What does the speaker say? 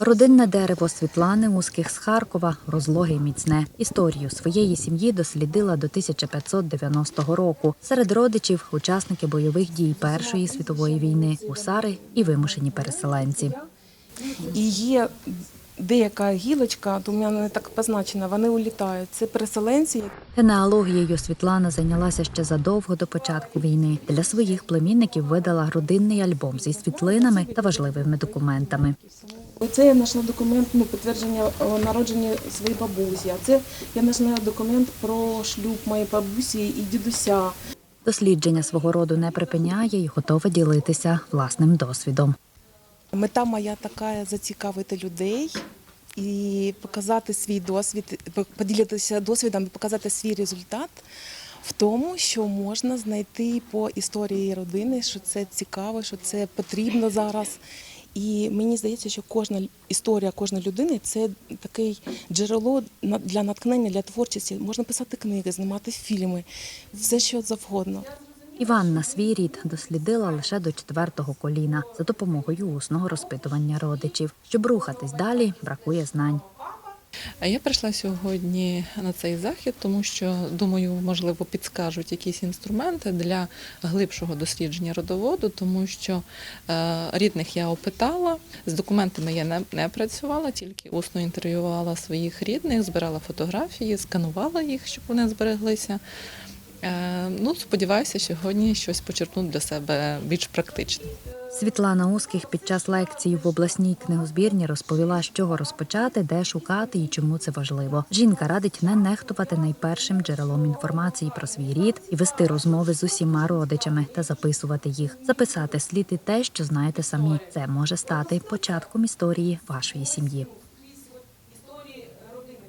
Родинне дерево Світлани Узких з Харкова розлоге й міцне. Історію своєї сім'ї дослідила до 1590 року. Серед родичів учасники бойових дій Першої світової війни, гусари і вимушені переселенці. І є деяка гілочка, то у мене не так позначена, вони улітають. Це переселенці, Генеалогією Світлана зайнялася ще задовго до початку війни. Для своїх племінників видала родинний альбом зі світлинами та важливими документами. Оце я знайшла документ ну, підтвердження народження своєї бабусі. А це я знайшла документ про шлюб моєї бабусі і дідуся. Дослідження свого роду не припиняє і готова ділитися власним досвідом. Мета моя така зацікавити людей і показати свій досвід, поділитися досвідом і показати свій результат в тому, що можна знайти по історії родини, що це цікаво, що це потрібно зараз. І мені здається, що кожна історія кожної людини це таке джерело для натхнення, для творчості. Можна писати книги, знімати фільми, все що завгодно. Іванна свій рід дослідила лише до четвертого коліна за допомогою усного розпитування родичів. Щоб рухатись далі, бракує знань. А я прийшла сьогодні на цей захід, тому що думаю, можливо, підскажуть якісь інструменти для глибшого дослідження родоводу, тому що е, рідних я опитала, з документами я не, не працювала, тільки усно інтерв'ювала своїх рідних, збирала фотографії, сканувала їх, щоб вони збереглися. Е, ну, сподіваюся, сьогодні щось почерпну для себе більш практичне. Світлана Узких під час лекції в обласній книгозбірні розповіла, з чого розпочати, де шукати і чому це важливо. Жінка радить не нехтувати найпершим джерелом інформації про свій рід і вести розмови з усіма родичами та записувати їх. Записати слід і те, що знаєте самі. Це може стати початком історії вашої сім'ї.